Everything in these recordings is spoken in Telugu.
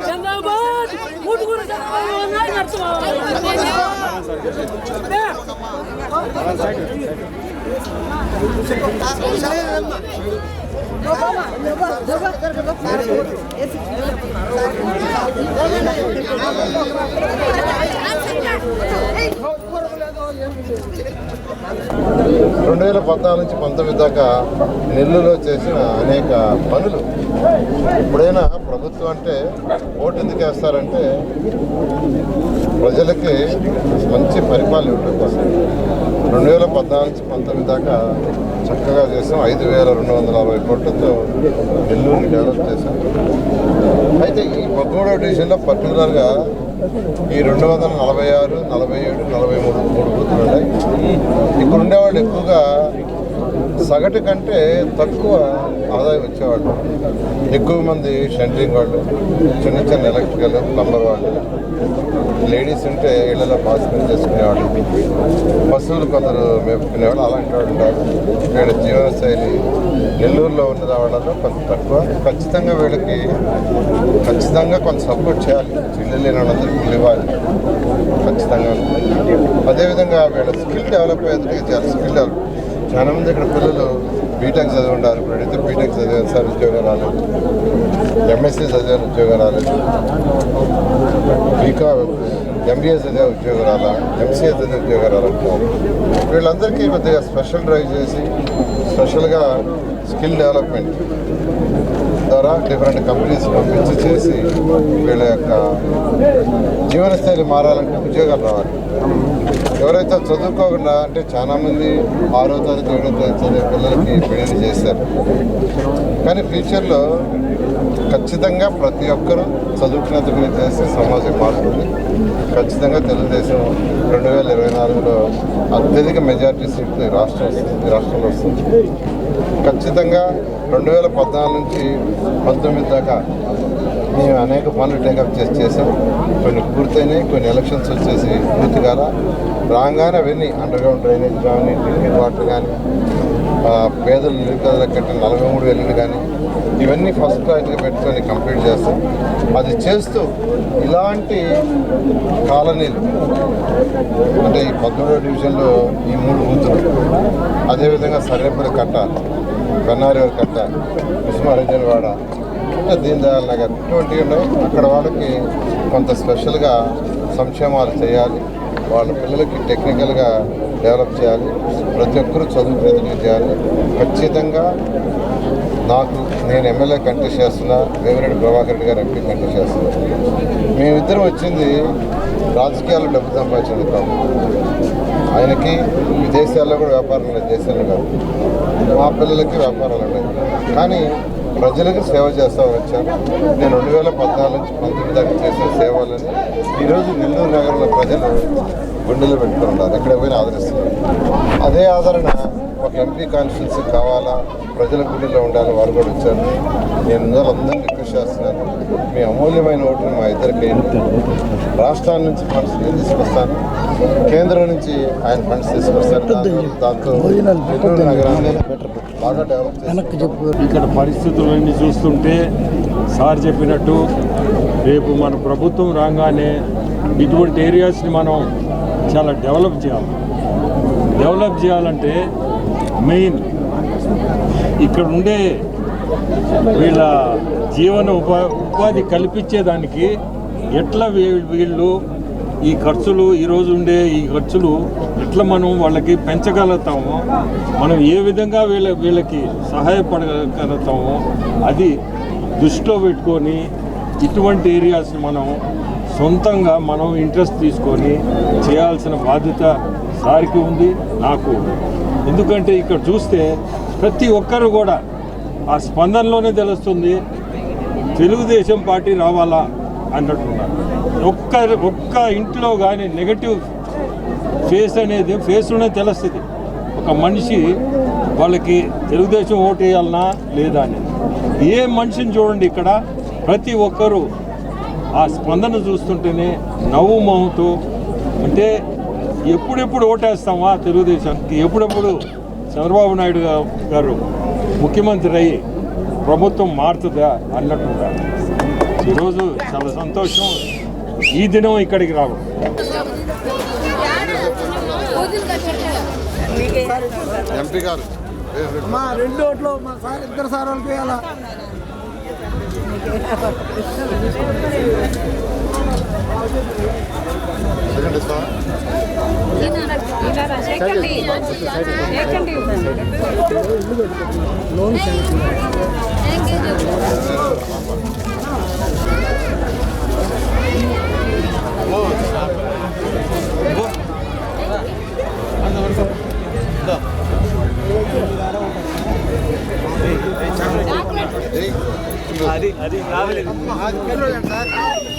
చంద్రబాబు ముట్టుకుని చంద్రబాబు నాయన రెండు వేల పద్నాలుగు నుంచి పంతొమ్మిది దాకా నెల్లూరులో చేసిన అనేక పనులు. ఎప్పుడైనా ప్రభుత్వం అంటే ఓటు ఎందుకు వేస్తారంటే ప్రజలకి మంచి పరిపాలన ఇవ్వడం కోసం. రెండు వేల పద్నాలుగు నుంచి పంతొమ్మిది దాకా చక్కగా చేసాం. ఐదు వేల రెండు వందల అరవై కోట్లతో నెల్లూరుని డెవలప్ చేశాం. అయితే ఈ పదమూడవ డివిజన్లో పర్టికులర్గా ఈ రెండు వందల నలభై ఆరు నలభై ఏడు నలభై మూడు మూడు బూతులు ఉన్నాయి. ఇక్కడ ఉండేవాళ్ళు ఎక్కువగా సగటు కంటే తక్కువ ఆదాయం వచ్చేవాళ్ళు. ఎక్కువ మంది షంటరింగ్ వాళ్ళు చిన్న చిన్న ఎలక్ట్రికల్ ప్లంబర్ వాళ్ళు. లేడీస్ ఉంటే ఇళ్ళలో పాస్మెంట్ చేసుకునేవాళ్ళు పశువులు కొందరు మేపుకునేవాళ్ళు అలాంటి వాళ్ళు ఉంటారు వీళ్ళ జీవనశైలి నెల్లూరులో ఉన్న వాళ్ళలో కొంత తక్కువ. ఖచ్చితంగా వీళ్ళకి ఖచ్చితంగా కొంత సపోర్ట్ చేయాలి. ఇల్లు లేని వాళ్ళందరికీ ఇల్లు ఇవ్వాలి. ఖచ్చితంగా. అదేవిధంగా వీళ్ళ స్కిల్ డెవలప్ అయ్యేందుకు చాలా స్కిల్ డెవలప్. చాలా మంది ఇక్కడ పిల్లలు బీటెక్ చదివి ఉంటారు ఇప్పుడైతే బీటెక్ చదివారు సార్ ఉద్యోగం రాలేదు. ఎంఎస్సీ చదివారు ఉద్యోగం రాలేదు. బీకా ఎంబీఏ చదివే ఉద్యోగం రాలా ఎంసీఏ చదివే ఉద్యోగం వీళ్ళందరికీ కొద్దిగా స్పెషల్ డ్రైవ్ చేసి స్పెషల్గా స్కిల్ డెవలప్మెంట్ ద్వారా డిఫరెంట్ కంపెనీస్ పంపించి చేసి వీళ్ళ యొక్క జీవనశైలి మారాలంటే ఉద్యోగాలు రావాలి. ఎవరైతే చదువుకోకుండా అంటే చాలామంది ఆరో తరగతి ఏడో తరగతి చదివే పిల్లలకి పెళ్ళి చేశారు. కానీ ఫ్యూచర్లో ఖచ్చితంగా ప్రతి ఒక్కరూ చదువుకునేందుకు చేస్తే సమాజం మారుతుంది ఖచ్చితంగా తెలుగుదేశం రెండు వేల ఇరవై నాలుగులో అత్యధిక మెజార్టీ సీట్లు రాష్ట్రం వస్తుంది ఈ రాష్ట్రంలో వస్తుంది. ఖచ్చితంగా రెండు వేల పద్నాలుగు నుంచి పంతొమ్మిది దాకా మేము అనేక పనులు టేకప్ చేసి చేసాం కొన్ని పూర్తయినాయి కొన్ని ఎలక్షన్స్ వచ్చేసి పూర్తి కాల. రాగానే అవన్నీ అండర్గ్రౌండ్ డ్రైనేజ్ కానీ డ్రింకింగ్ వాటర్ కానీ పేదలు నిరుపేదలకు కట్టిన నలభై మూడు వేలు కానీ ఇవన్నీ ఫస్ట్ ప్రయారిటీ పెట్టుకొని కంప్లీట్ చేస్తాం అది చేస్తూ ఇలాంటి కాలనీలు అంటే ఈ పద్మూడో డివిజన్లో ఈ మూడు బూతులు అదేవిధంగా సర్వేపల్లి కట్ట కన్నారి కట్ట కుసుమారంజన్వాడ అంటే దీని దయాల నగర్ ఇటువంటివి ఉన్నాయి అక్కడ వాళ్ళకి కొంత స్పెషల్గా సంక్షేమాలు చేయాలి. వాళ్ళ పిల్లలకి టెక్నికల్గా డెవలప్ చేయాలి. ప్రతి ఒక్కరూ చదువు ప్రతినిధి చేయాలి. ఖచ్చితంగా నాకు నేను ఎమ్మెల్యే కంటెస్ట్ చేస్తున్నా. వేమిరెడ్డి ప్రభాకర్ రెడ్డి గారు ఎంపీ కంటెస్ట్ చేస్తున్నా. మేమిద్దరం వచ్చింది రాజకీయాల్లో డబ్బు సంపాదించేందుకు కాదు. ఆయనకి విదేశాల్లో కూడా వ్యాపారం లేదు కాదు. మా పిల్లలకి వ్యాపారాలు ఉన్నాయి. కానీ ప్రజలకు సేవ చేస్తామని వచ్చాను. నేను రెండు వేల పద్నాలుగు నుంచి పంతొమ్మిది దాకా చేసిన సేవలని ఈరోజు నెల్లూరు నగరంలో ప్రజలు గుండెలు పెట్టుకున్నారు ఎక్కడ పోయినా ఆదరిస్తున్నారు. అదే ఆదరణ ఒక ఎంపీ కాన్స్టిట్యున్సీ కావాలా ప్రజల గుండెల్లో ఉండాలి వారు కూడా వచ్చారు. నేను అందరినీ రిక్వెస్ట్ చేస్తున్నాను. మీ అమూల్యమైన ఓటుని మా ఇద్దరికి రాష్ట్రాల నుంచి ఫండ్స్ నేను తీసుకొస్తాను. కేంద్రం నుంచి ఆయన ఫండ్స్ తీసుకొస్తాను. దాంతో- దాంతో నెల్లూరు నగరాన్ని బాగా డెవలప్ ఇక్కడ పరిస్థితులన్నీ చూస్తుంటే సార్ చెప్పినట్టు రేపు మన ప్రభుత్వం రాగానే ఇటువంటి ఏరియాస్ని మనం చాలా డెవలప్ చేయాలి. డెవలప్ చేయాలంటే మెయిన్ ఇక్కడ ఉండే వీళ్ళ జీవన ఉపా ఉపాధి కల్పించేదానికి ఎట్లా వీ- వీళ్ళు ఈ ఖర్చులు ఈరోజు ఉండే ఈ ఖర్చులు ఎట్లా మనం వాళ్ళకి పెంచగలుగుతామో మనం ఏ విధంగా వీళ్ళ వీళ్ళకి సహాయపడగలుగుతామో అది దృష్టిలో పెట్టుకొని ఇటువంటి ఏరియాస్ని మనం సొంతంగా మనం ఇంట్రెస్ట్ తీసుకొని చేయాల్సిన బాధ్యత సారికి ఉంది నాకు ఎందుకంటే ఇక్కడ చూస్తే ప్రతి ఒక్కరు కూడా ఆ స్పందనలోనే తెలుస్తుంది తెలుగుదేశం పార్టీ రావాలా అన్నట్టున్నారు. ఒక్క ఒక్క ఇంట్లో కానీ నెగటివ్ ఫేస్ అనేది ఫేస్లోనే తెలుస్తుంది. ఒక మనిషి వాళ్ళకి తెలుగుదేశం ఓటు వేయాలనా లేదా అనేది. ఏ మనిషిని చూడండి ఇక్కడ ప్రతి ఒక్కరూ ఆ స్పందన చూస్తుంటేనే నవ్వు మొహంతో అంటే ఎప్పుడెప్పుడు ఓటేస్తామా తెలుగుదేశానికి ఎప్పుడెప్పుడు చంద్రబాబు నాయుడు గారు ముఖ్యమంత్రి అయ్యి ప్రభుత్వం మారుతుందా అన్నట్టుంటారు ఈరోజు చాలా సంతోషం. ఈ దినం ఇక్కడికి రావడం. ఎంపీ గారు. మా రెండు ఓట్లు మా సార్ ఇద్దరు సార్ వాళ్ళకి వేయాలా ఎందుకంటే సార్ అది అది రావలేదు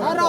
సారు